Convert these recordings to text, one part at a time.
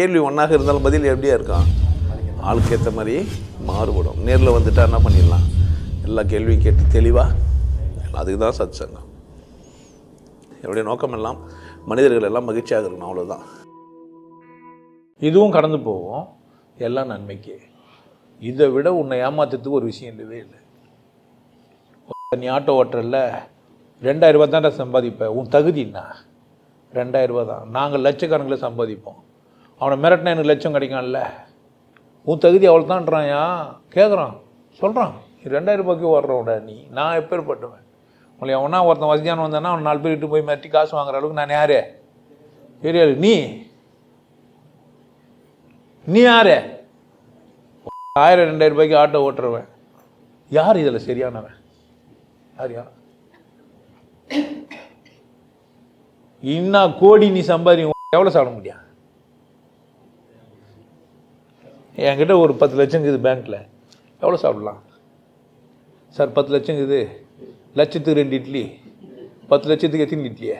கேள்வி ஒன்றாக இருந்தாலும் பதில் எப்படியா இருக்கான் ஆளுக்கு ஏற்ற மாதிரி மாறுபடும். நேரில் வந்துட்டா என்ன பண்ணிடலாம்? எல்லா கேள்வியும் கேட்டு தெளிவாக அதுக்கு தான் சத் சங்கம் என்னுடைய நோக்கம் எல்லாம் மனிதர்கள் எல்லாம் மகிழ்ச்சியாக இருக்கணும் அவ்வளோதான் இதுவும் கடந்து போகும். எல்லாம் நன்மைக்கு. இதை விட உன்னை ஏமாத்துறதுக்கு ஒரு விஷயம் இல்லவே இல்லை. நீ ஆட்டோ ஓட்டுறல ரெண்டாயிரரூபா தான் சம்பாதிப்பேன் உன் தகுதி என்ன? ரெண்டாயிரம் தான். நாங்கள் லட்சக்கணக்கில் சம்பாதிப்போம். அவனை மிரட்டினா எனக்கு லட்சம் கிடைக்கும்ல. உன் தகுதி அவள் தான்றான்யா கேட்குறான் சொல்கிறான் ரெண்டாயிரம் ரூபாய்க்கு ஓடுறோட நீ. நான் எப்பேற்பட்டுவேன்? உங்களை எவனா ஒருத்தன் வசதியான வந்தானா அவன் நாலு பேர் இட்டு போய் மிரட்டி காசு வாங்குற அளவுக்கு நான் யாரு? பெரியாள் நீ? நீ யாரு? ஆயிரம் ரெண்டாயிரம் ரூபாய்க்கு ஆட்டோ ஓட்டுறவன். யார் இதில் சரியானவன்? யார் யார்? இன்னா கோடி நீ சம்பாதி எவ்வளோ சாப்பிட முடியும்? என்கிட்ட ஒரு பத்து லட்சம் இருக்குது பேங்க்கில் எவ்வளோ சாப்பிடலாம்? சார் பத்து லட்சம் இருக்குது. லட்சத்துக்கு ரெண்டு இட்லி. பத்து லட்சத்துக்கு எத்தனை இட்லியே?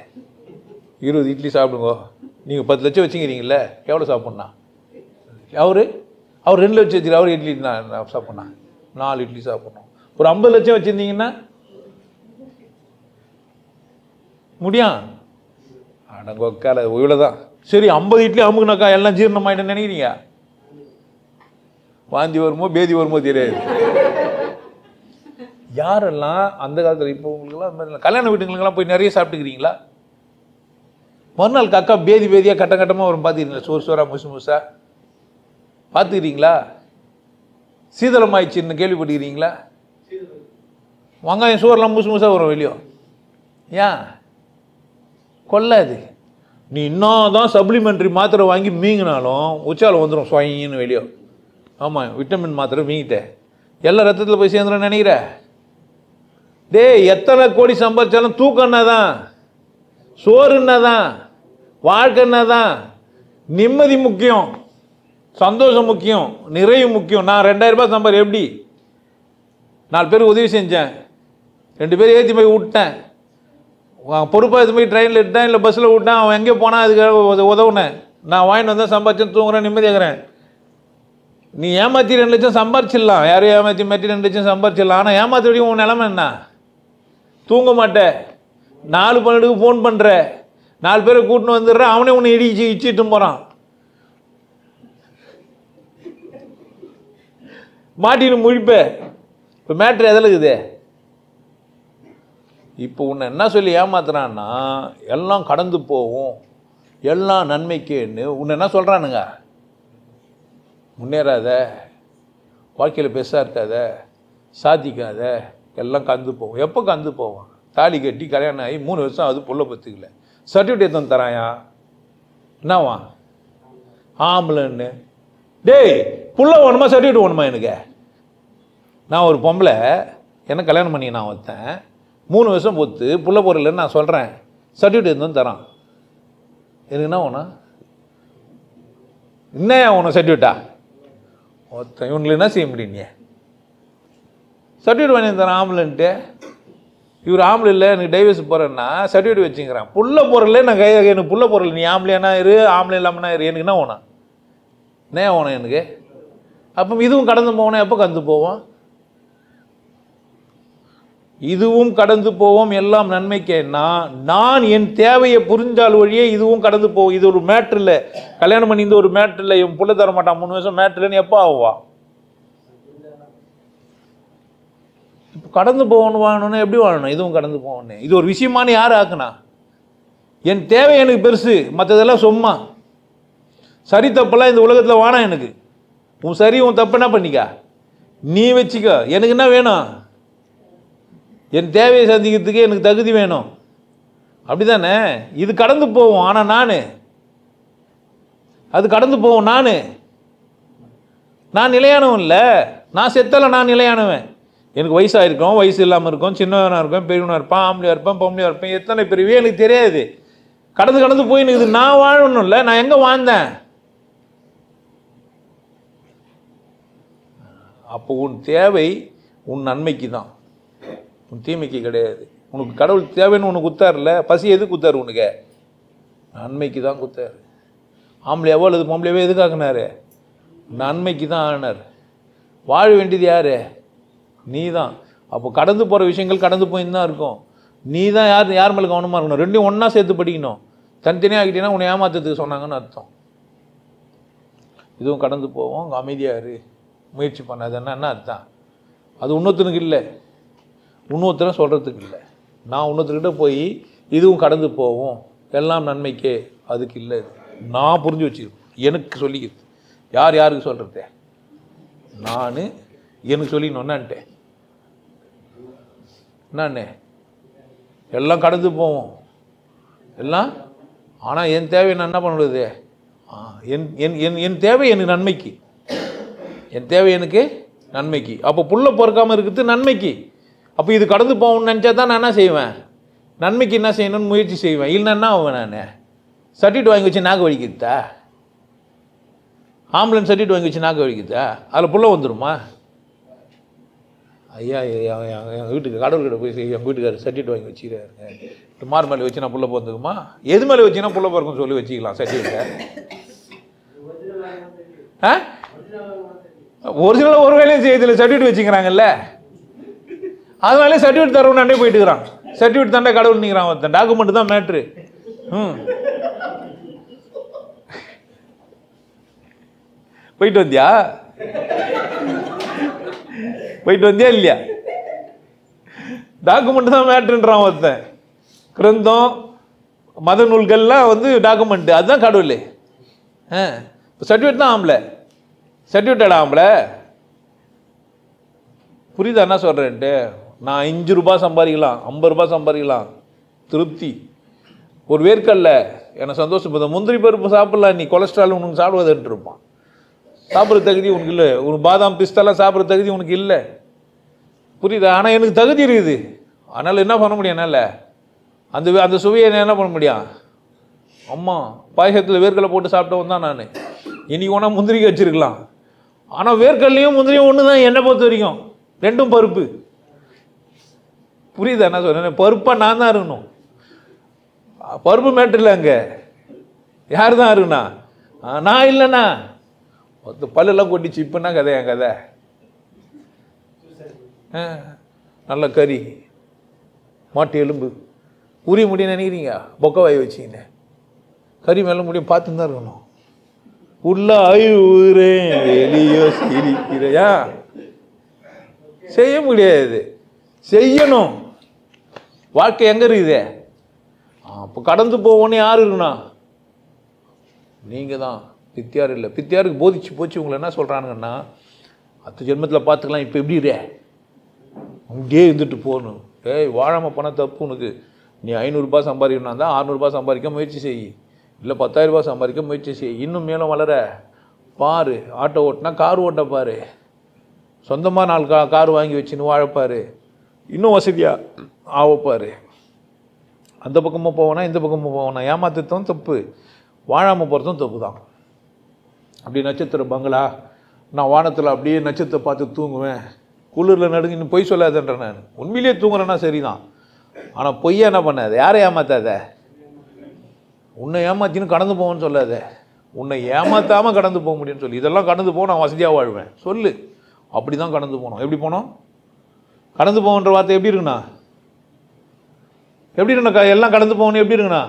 இருபது இட்லி சாப்பிடுங்க. நீங்கள் பத்து லட்சம் வச்சுக்கிறீங்கள எவ்வளோ சாப்பிட்ணா? அவர்? அவர் ரெண்டு லட்சம் வச்சுரு அவர் இட்லி நான் சாப்பிட்ணா? நாலு இட்லி சாப்பிட்ணும். ஒரு ஐம்பது லட்சம் வச்சுருந்தீங்கன்னா? முடியும். அடங்க உக்கால இவ்வளோ தான் சரி ஐம்பது இட்லி அமுக்குனாக்கா எல்லாம் ஜீரணமாயிட்டேன்னு நினைக்கிறீங்க? வாந்தி வருமோ பேதி வருமோ தெரியாது. யாரெல்லாம் அந்த காலத்தில் இப்போ உங்களுக்குலாம் கல்யாண வீட்டுங்களுக்கெல்லாம் போய் நிறைய சாப்பிட்டுக்கிறீங்களா? மறுநாள் கக்கா பேதி பேதியாக கட்ட கட்டமாக வரும் பார்த்துக்கிறீங்களா சோறு சோறாக முசு முசா பார்த்துக்கிறீங்களா சீதளம் ஆயிடுச்சுன்னு கேள்விப்பட்டுக்கிறீங்களா? வெங்காயம் சோறுலாம் முசு முசா வரும் வெளியோ ஏன்? கொல்லாது நீ இன்னும் தான் சப்ளிமெண்ட்ரி மாத்திரை வாங்கி மீங்கினாலும் உச்சாலம் வந்துடும் சுவையின்னு வெளியோ ஆமாம் விட்டமின் மாத்திரை வீங்கிட்டேன் எல்லா ரத்தத்தில் போய் சேர்ந்துடும் நினைக்கிற? டேய் எத்தனை கோடி சம்பாதிச்சாலும் தூக்கம்னா தான் சோறுன்னா தான் வாழ்க்கைன்னா தான் நிம்மதி முக்கியம் சந்தோஷம் முக்கியம் நிறைவு முக்கியம். நான் ரெண்டாயிரரூபா சம்பாதி எப்படி? நாலு பேர் உதவி செஞ்சேன். ரெண்டு பேரும் ஏற்றி போய் விட்டேன். பொறுப்பாக இது போய் ட்ரெயினில் விட்டேன் இல்லை பஸ்ஸில் விட்டேன் அவன் எங்கே போனால் அதுக்காக உதவுனேன். நான் வாங்கிட்டு வந்தேன் சம்பாதிச்சேன் தூங்குறேன் நிம்மதியாகிறேன் நீ ஏமாற்றி ரெண்டு லட்சம் சம்பாரிச்சிடலாம். யாரையும் ஏமாற்றி மாற்றி ரெண்டு லட்சம் சம்பாரிச்சிடலாம். ஆனால் ஏமாற்றி உன் நிலமை என்ன? தூங்க மாட்ட. நாலு பன்னெண்டுக்கு ஃபோன் பண்ணுற நாலு பேரை கூட்டின்னு வந்துடுறேன் அவனே உன்னை இடிச்சு இச்சிட்டும் போகிறான் மாட்டின்னு முழிப்ப. இப்போ மேட்ரு எதில் இருக்குது? இப்போ உன்னை என்ன சொல்லி ஏமாத்துறான்னா எல்லாம் கடந்து போகும். எல்லாம் நன்மைக்குன்னு உன்னை என்ன சொல்கிறானுங்க முன்னேறாத வாழ்க்கையில் பெருசாக இருக்காத சாதிக்காத எல்லாம் கந்து போகும். எப்போ கந்து போவோம் தாலி கட்டி கல்யாணம் ஆகி மூணு வருஷம் அது பொல்ல பத்துக்கல. சர்டிஃபிகேட் எடுத்து தராயா? என்னவா? ஆம்பளைன்னு. டேய் புள்ள வேணுமா? சர்டிஃபிகேட் வேணுமா எனக்கு? நான் ஒரு பொம்பளை என்ன கல்யாணம் பண்ணி நான் ஒருத்தன். மூணு வருஷம் பொத்து புள்ள பொருள்னு நான் சொல்கிறேன் சர்டிஃபிகேட் எடுத்து வந்து தரான். எனக்கு என்ன வேணும்? என்னையா உனக்கு சர்டிஃபிகேட்டா ஒருத்தன் இவங்களை என்ன செய்ய முடியும் நீ சர்டிஃபிகேட் வாங்கி தரேன் ஆம்பளைன்ட்டு இவர் ஆம்பளை இல்லை எனக்கு டைவர்ஸ் போகிறேன்னா சர்டிஃபிகேட் வச்சுங்கிறான். புள்ள பொருள் நான் கை எனக்கு புள்ள பொருள் நீ ஆம்பளையானா இரு ஆம்பளை இல்லாமனா இரு. எனக்கு என்ன ஓனா என்ன ஓனா எனக்கு? அப்போ இதுவும் கடந்து போகணும் எப்போ கடந்து போவோம். இதுவும் கடந்து போவோம் எல்லாம் நன்மைக்கேன்னா நான் என் தேவையை புரிஞ்சால் வழியே இதுவும் கடந்து போவோம் இது ஒரு மேட்ரு இல்லை. கல்யாணம் பண்ணி இந்த ஒரு மேட்ரு இல்லை. என் புள்ள தர மாட்டான் மூணு வருஷம் மேட்ரு இல்லைன்னு எப்போ ஆகுவா? இப்போ கடந்து போகணும் வாங்கணும்னா எப்படி வாழணும்? இதுவும் கடந்து போகணும் இது ஒரு விஷயமானு யார் ஆக்குனா? என் தேவை எனக்கு பெருசு. மற்றதெல்லாம் சும்மா. சரி தப்பெல்லாம் இந்த உலகத்தில் வானா எனக்கு? உன் சரி உன் தப்பு என்ன பண்ணிக்க? நீ வச்சுக்க. எனக்கு என்ன வேணும்? என் தேவையை சந்திக்கிறதுக்கு எனக்கு தகுதி வேணும். அப்படிதானே? இது கடந்து போவோம் ஆனால் நான். அது கடந்து போவோம் நான். நான் நிலையானவன் இல்லை நான் செத்தலை நான் நிலையானவன். எனக்கு வயசாக இருக்கும் வயசு இல்லாமல் இருக்கும் சின்னவனாக இருக்கும் பெரியவனாக இருப்பான் ஆம்பளையாக இருப்பேன் பொம்பளையாக இருப்பேன் எத்தனை பெரியவே எனக்கு தெரியாது. கடந்து கடந்து போய் இருக்குது நான் வாழணும் இல்லை நான் எங்கே வாழ்ந்தேன்? அப்போ உன் தேவை உன் நன்மைக்கு தான் உன் தீமைக்கு கிடையாது. உனக்கு கடவுள் தேவைன்னு உனக்கு குத்தாரில்ல? பசி எது குத்தாரு உனக்கு? நன்மைக்கு தான் குத்தாரு. ஆம்பளையாவோ அல்லது பொம்பளையாவோ எதுக்காக்குனாரு? நன்மைக்கு தான் ஆனார். வாழ வேண்டியது யார்? நீ தான் அப்போ கடந்து போகிற விஷயங்கள் கடந்து போயின்னு தான் இருக்கும். நீ தான் யார் யார் மேலே கவனமாக இருக்கணும்? ரெண்டையும் ஒன்றா சேர்த்து படிக்கணும். தனித்தனியாக ஆகிட்டீங்கன்னா உன்னை ஏமாத்துறதுக்கு சொன்னாங்கன்னு அர்த்தம். இதுவும் கடந்து போவோம். அமைதியாக இரு. முயற்சி பண்ணாதுன்னா என்ன அர்த்தம் அது இன்னொருத்தனுக்கு இல்லை. இன்னொருத்தரை சொல்கிறதுக்கு இல்லை. நான் இன்னொருத்தர்கிட்ட போய் இதுவும் கடந்து போவோம் எல்லாம் நன்மைக்கே. அதுக்கு இல்லை. நான் புரிஞ்சு வச்சுருக்கேன் எனக்கு சொல்லிக்கிறது. யார் யாருக்கு சொல்கிறத நான். எனக்கு சொல்லிக்கணும்னான்ட்டேன் என்னண்ணே எல்லாம் கடந்து போவோம் எல்லாம்? ஆனால் என் தேவை நான் என்ன பண்ணுறது? என் என் என் என் தேவை எனக்கு நன்மைக்கு. என் தேவை எனக்கு நன்மைக்கு. அப்போ புள்ள பொறுக்காமல் இருக்கிறது நன்மைக்கு. அப்போ இது கடந்து போகணும்னு நினச்சா தான் நான் என்ன செய்வேன்? நன்மைக்கு என்ன செய்யணும்னு முயற்சி செய்வேன். இல்லைன்னா அவன் ஆவேன் நான்? சர்டிஃபிகேட் வாங்கி வச்சு நாக்கு வலிக்குதா? ஆம்புலன்ஸ் சர்டிஃபிகேட் வாங்கி வச்சு நாக்கு வலிக்குதா? அதில் புள்ள வந்துடுமா ஐயா எங்கள் வீட்டுக்கு கடவுள்கிட்ட போய் எங்கள் வீட்டுக்காரர் சர்டிஃபிகேட் வாங்கி வச்சுக்கிறாருங்க. மார் மேலே வச்சு நான் புள்ள போகிறதுக்குமா எது மேலே வச்சுன்னா புள்ள பிறக்கும் சொல்லி வச்சுக்கலாம் சர்டிஃபிகேட்டை. ஆ? ஒரிஜினலாக ஒரு வேலையும் செய்யறதில்ல சர்டிஃபிகேட் வச்சுக்கிறாங்கல்ல. அதனாலே சர்டிஃபிகேட் தரவும் போயிட்டு இருக்கிறான். சர்டிஃபிகேட் தாண்டா கடவுள் நிற்கிறான் ஒருத்தன். டாக்குமெண்ட் தான் மேட்ரு ம். போயிட்டு வந்தியா? போயிட்டு வந்தியா இல்லையா? டாக்குமெண்ட் தான் மேட்ருன்றான் ஒருத்தன். கிரந்தம் மத நூல்கள்லாம் வந்து டாக்குமெண்ட் அதுதான் கடவுள். ஆ. சர்டிஃபிகேட் தான் ஆம்பளை. சர்டிஃபிகேட் ஆம்பளை. புரியுதா என்ன சொல்கிறேன்ட்டு நான் அஞ்சு ரூபாய் சம்பாதிக்கலாம் ஐம்பது ரூபாய் சம்பாதிக்கலாம். திருப்தி. ஒரு வேர்க்கல்ல என்னை இந்த முந்திரி பருப்பு சாப்பிடலாம் நீ கொலஸ்ட்ரால் உனக்கு சாப்பிடுவதுன்ட்டு இருப்பான். சாப்பிட்ற தகுதி உனக்கு இல்லை. உனக்கு பாதாம் பிஸ்தெல்லாம் சாப்பிட்ற தகுதி உனக்கு இல்லை. புரியுதா? ஆனால் எனக்கு தகுதி இருக்குது. அதனால் என்ன பண்ண முடியும் என்னால்? அந்த அந்த சுவையை நான் என்ன பண்ண முடியும்? அம்மா பாயசத்தில் வேர்க்கடலை போட்டு சாப்பிட்டவன் தான் நான். இன்றைக்கி வேணால் முந்திரிக்கை வச்சிருக்கலாம். ஆனால் வேர்க்கடலையும் முந்திரியும் ஒன்று தான் என்னை பொறுத்த வரைக்கும். ரெண்டும் பருப்பு. புரியுதா என்ன சொன்னேன் பருப்பாக நான் தான் இருக்கணும் பருப்பு மேட்டர் இல்லை அங்கே. யார் தான் இருக்குண்ணா நான் இல்லைண்ணா. ஒருத்த பல்லெல்லாம் கொட்டிச்சு இப்போன்னா கதை என் கதை? நல்ல கறி. மாட்டு எலும்பு. உரிய முடியும் நினைக்கிறீங்க? பொக்க வாய் வச்சிங்கன்னு கறி மேலே முடியும் பார்த்து தான் இருக்கணும். உள்ள அழுவுறேன் வெளியோ சிரிக்கிறையா செய்ய முடியாது. செய்யணும். வாழ்க்கை எங்கே இருக்குது? அப்போ கடந்து போவோன்னு யார் இருக்குண்ணா? நீங்கள் தான். பித்தியார் இல்லை. பித்தியாருக்கு போதிச்சு போச்சு உங்களை என்ன சொல்கிறானுங்கன்னா அத்து ஜென்மத்தில் பார்த்துக்கலாம் இப்போ எப்படி இரு? அங்கேயே இருந்துட்டு போகணும். ஏய் வாழாமல் பணம் தப்பு உனக்கு. நீ ஐநூறுரூபா சம்பாதிக்கணும்னா தான் அறநூறுபா சம்பாதிக்க முயற்சி செய். இல்லை பத்தாயிரரூபா சம்பாதிக்க முயற்சி செய். இன்னும் மேலும் வளர. பாரு ஆட்டோ ஓட்டினா கார் ஓட்ட பாரு. சொந்தமாக நாலு கா கார் வாங்கி வச்சுன்னு வாழப்பார் இன்னும் வசதியாக ஆவப்பார் அந்த பக்கமும் போவேனா இந்த பக்கமும் போவேனா. ஏமாத்துறதும் தப்பு. வாழாமல் போகிறதும் தப்பு தான் அப்படி நட்சத்திர பங்களா. நான் வானத்தில் அப்படியே நட்சத்திரத்தை பார்த்து தூங்குவேன். குளிரில் நடுங்கின்னு பொய் சொல்லாதேன்ற நான். உண்மையிலேயே தூங்குறேன்னா சரிதான். ஆனால் பொய்யா என்ன பண்ணாத? யாரை ஏமாத்தாத? உன்னை ஏமாத்தின்னு கடந்து போவேன்னு சொல்லாத. உன்னை ஏமாத்தாமல் கடந்து போக முடியும்னு சொல்லி. இதெல்லாம் கடந்து போக நான் வசதியாக வாழ்வேன். சொல்லு. அப்படி தான் கடந்து போனோம். எப்படி போனோம்? கடந்து போகன்ற வார்த்தை எப்படி இருக்குண்ணா? எப்படி இருக்குண்ணா எல்லாம் கடந்து போகணும். எப்படி இருக்குண்ணா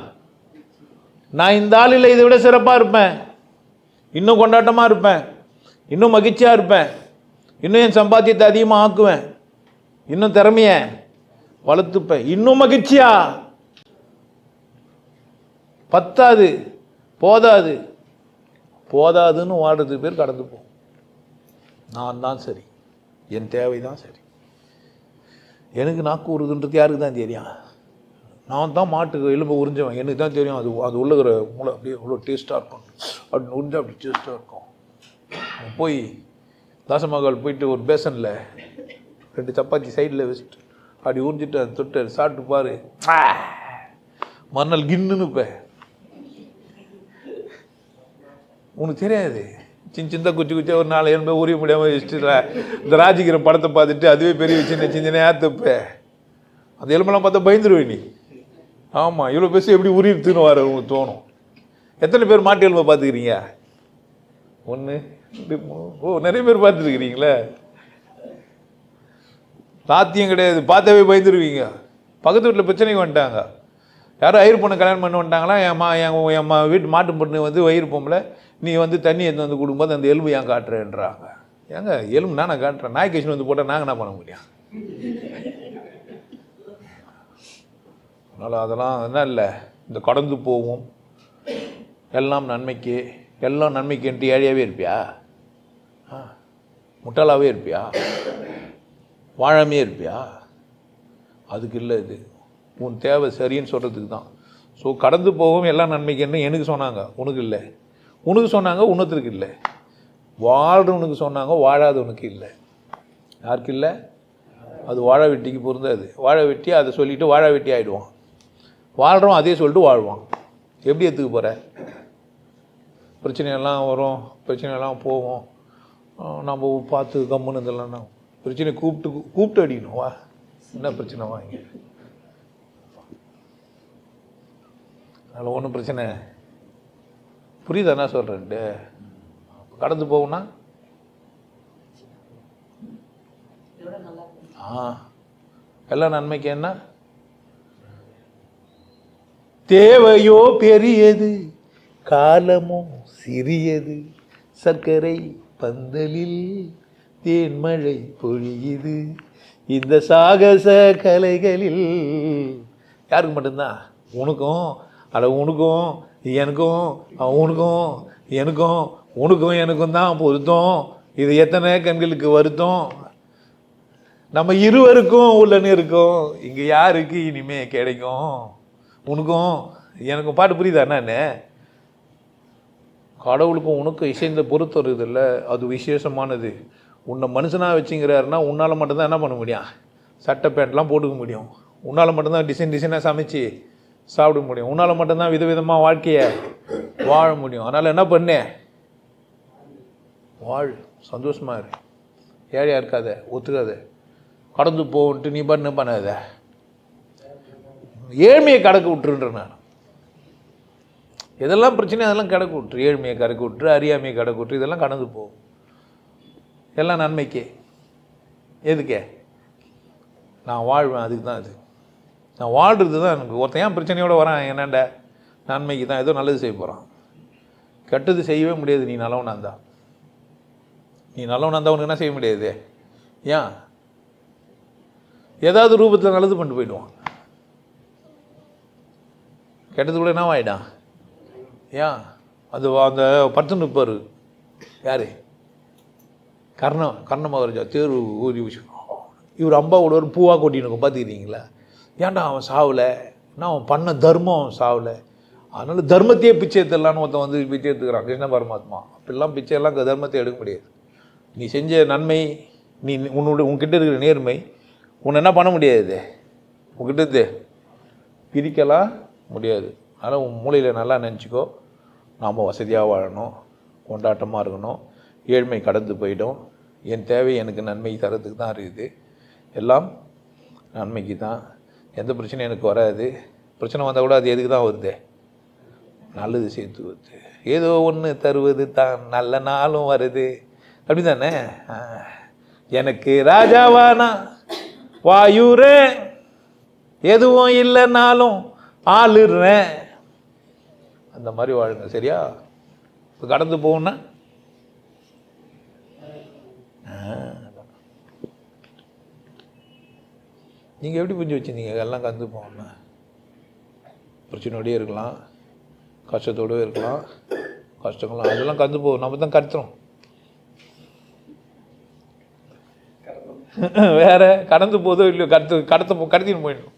நான் இந்த ஆள் இல்லை. இதை விட சிறப்பாக இருப்பேன். இன்னும் கொண்டாட்டமாக இருப்பேன். இன்னும் மகிழ்ச்சியாக இருப்பேன். இன்னும் என் சம்பாத்தியத்தை அதிகமாக ஆக்குவேன். இன்னும் திறமைய வளர்த்துப்பேன். இன்னும் மகிழ்ச்சியா? பத்தாது. போதாது. போதாதுன்னு வாடுறதுக்கு பேர் கடந்து போ நான் தான் சரி. என் தேவை தான் சரி. எனக்கு நாக்கு உருதுன்றது யாருக்கு தான் தெரியும்? நான் தான் மாட்டுக்கு எலும்பு உறிஞ்சவன். எனக்கு தான் தெரியும். அது அது உள்ளகிற மூளை அப்படியே அவ்வளோ டேஸ்ட்டாக இருக்கும். அப்படி உறிஞ்சா அப்படி டேஸ்ட்டாக இருக்கும். போய் தாசமகால் போயிட்டு ஒரு பேசனில் ரெண்டு சப்பாத்தி சைடில் வச்சுட்டு அப்படி உறிஞ்சிட்டு அதை தொட்டு சாப்பிட்டு பாரு. மறுநாள் கின்னுன்னு இப்போ உனக்கு தெரியாது. சின்ன சின்ன குச்சி குச்சி ஒரு நாலு எலும்பு உரிய முடியாமல் வச்சுட்டு இந்த ராஜிக்கிற படத்தை பார்த்துட்டு அதுவே பெரிய சின்ன சின்ன ஏற்றுப்ப அந்த எலும்பெல்லாம் பார்த்தா பயந்துருவே நீ. ஆமாம் இவ்வளோ பேசி எப்படி உரித்துன்னு வர உங்களுக்கு தோணும்? எத்தனை பேர் மாட்டு எலும்பை பார்த்துக்கிறீங்க? ஒன்று ரெண்டு மூணு ஓ நிறைய பேர் பார்த்துருக்கிறீங்களே. சாத்தியம் கிடையாது பார்த்தாவே பயந்துருவீங்க. பக்கத்து வீட்டில் பிரச்சனைக்கு வந்துட்டாங்க. யாரும் ஐயர் பொண்ணு கல்யாணம் பண்ண வந்துட்டாங்களா? என் மா என் என் மா வீட்டு மாட்டு பொண்ணு வந்து வயிறு பொம்பளை நீ வந்து தண்ணி எடுத்து வந்து கொடுக்கும்போது அந்த எலும்பு ஏன் காட்டுறேன்றாங்க. ஏங்க எலும்பு நான் காட்டுறேன். நாய் கட்சி வந்து போட்டால் நாங்கள் என்ன பண்ண முடியும்? அதனால் அதெல்லாம் என்ன இல்லை. இந்த கடந்து போவோம் எல்லாம் நன்மைக்கு எல்லாம் நன்மைக்குன்ட்டு ஏழையாகவே இருப்பியா? ஆ இருப்பியா? வாழாமே இருப்பியா? அதுக்கு இல்லை இது. உன் தேவை சரின்னு சொல்கிறதுக்கு தான். ஸோ கடந்து போகவும் எல்லாம் நன்மைக்குன்னு எனக்கு சொன்னாங்க. உனக்கு இல்லை. உனக்கு சொன்னாங்க உன்னத்திற்கு இல்லை. வாழ்கிறவனுக்கு சொன்னாங்க வாழாதவனுக்கு இல்லை. யாருக்கு இல்லை? அது வாழ வெட்டிக்கு பொருந்தாது. வாழ வெட்டி அதை சொல்லிவிட்டு வாழ வெட்டி ஆகிடுவான் வாழ்கிறோம் அதே சொல்லிட்டு வாழ்வான். எப்படி எடுத்துக்க போகிற பிரச்சனையெல்லாம் வரும் பிரச்சனையெல்லாம் போவோம் நம்ம பார்த்து கம்முன்னு இதெல்லாம் பிரச்சனை கூப்பிட்டு கூப்பிட்டு அடிக்கணும். வா என்ன பிரச்சனை வாங்க அதில் ஒன்றும் பிரச்சனை. புரியுதா என்ன சொல்கிறேன்ட்டு கடந்து போகும்னா? ஆ. எல்லாம் நன்மைக்கு என்ன? தேவையோ பெரியது காலமோ சிறியது. சர்க்கரை பந்தலில் தேன்மழை பொழியுது. இந்த சாகச கலைகளில் யாருக்கு மட்டும்தான். உனக்கும் அட உனக்கும் எனக்கும் உனக்கும் எனக்கும் உனக்கும் எனக்கும் தான் பொருத்தம். இது எத்தனை கண்களுக்கு வருத்தம்? நம்ம இருவருக்கும் உள்ளன்னு இருக்கும். இங்கே யாருக்கு இனிமே கிடைக்கும்? உனக்கும் எனக்கும் பாட்டு புரியுதா என்னன்னு? கடவுளுக்கும் உனக்கும் இசைந்த பொருத்தம் இருக்குதுல்ல அது விசேஷமானது. உன்னை மனுஷனாக வச்சுங்கிறாருன்னா உன்னால் மட்டும்தான் என்ன பண்ண முடியும்? சட்டை பேண்ட்லாம் போட்டுக்க முடியும். உன்னால் மட்டும்தான் டிசைன் டிசைனாக சமைச்சு சாப்பிட முடியும். உன்னால் மட்டும்தான் விதவிதமாக வாழ்க்கையை வாழ முடியும். அதனால் என்ன பண்ணு? வாழ். சந்தோஷமாக இரு. ஏழையாக இருக்காத ஒத்துக்காத. கடந்து போன்ட்டு நீ பண்ணு பண்ணாத? ஏழ்மையை கடக்க விட்டுருன்றேன் நான். எதெல்லாம் பிரச்சனை அதெல்லாம் கடக்க விட்டுரு. ஏழ்மையை கடக்க விட்டுரு அறியாமையை கடக்க விட்டுரு இதெல்லாம் கடந்து போகும். எல்லாம் நன்மைக்கே. எதுக்கே? நான் வாழ்வேன் அதுக்கு தான் அது. நான் வாழ்கிறது தான் எனக்கு. ஒருத்தன் ஏன் பிரச்சனையோடு வரான்? என்னண்ட? நன்மைக்கு தான். ஏதோ நல்லது செய்ய போகிறான் கெட்டது செய்யவே முடியாது. நீ நல்லவனாக இருந்தா. நீ நல்லவனாக இருந்தால் உனக்கு என்ன செய்ய முடியாது? ஏன்? ஏதாவது ரூபத்தில் நல்லது பண்ணிட்டு போயிடுவான். கெட்டது கூட என்ன ஆகிடான் ஏன் அது அந்த பத்து இருப்பார் யார்? கர்ணம் கர்ண மகாராஜா தேர்வு ஊதி வச்சு இவர் அம்பாவோட ஒரு பூவாக கொட்டினுக்கும் பார்த்துக்கிறீங்களா ஏன்டா அவன் சாவலை? என்ன அவன் பண்ண தர்மம் அவன் சாவலை? அதனால் தர்மத்தையே பிச்சை எடுத்துடலான்னு ஒருத்தன் வந்து பிச்சை எடுத்துக்கிறான் கிருஷ்ண பரமாத்மா. அப்படிலாம் பிச்சையெல்லாம் தர்மத்தை எடுக்க முடியாது. நீ செஞ்ச நன்மை நீ உன்னோட உன்கிட்ட இருக்கிற நேர்மை உன்னை என்ன பண்ண முடியாது? உன்கிட்ட பிரிக்கலாம் முடியாது. அதனால் உன் மூளையில் நல்லா நினச்சிக்கோ. நாம் வசதியாக வாழணும். கொண்டாட்டமாக இருக்கணும். ஏழ்மை கடந்து போயிடும். என் தேவை எனக்கு நன்மை தரத்துக்கு தான் இருக்குது. எல்லாம் நன்மைக்கு தான். எந்த பிரச்சனையும் எனக்கு வராது. பிரச்சனை வந்தால் கூட அது எதுக்கு தான் வருது? நல்லது சேர்த்து வருது ஏதோ ஒன்று தருவது தான். நல்ல நாளும் வருது. அப்படி தானே எனக்கு ராஜாவானா? வாயூரே. எதுவும் இல்லைனாலும் ஆளுறேன். அந்த மாதிரி வாழுங்க சரியா? இப்போ கடந்து போகணுன்னா நீங்கள் எப்படி புரிஞ்சு வச்சுருந்தீங்க? எல்லாம் கந்து போகணும் பிரச்சனையோடயே இருக்கலாம். கஷ்டத்தோடவே இருக்கலாம். கஷ்டங்கள்லாம் அதெல்லாம் கந்து போகும் நம்ம தான் கடத்துறோம். வேற கடந்து போதோ இல்லையோ கடத்து கடத்த கடத்தின்னு போயிடணும்.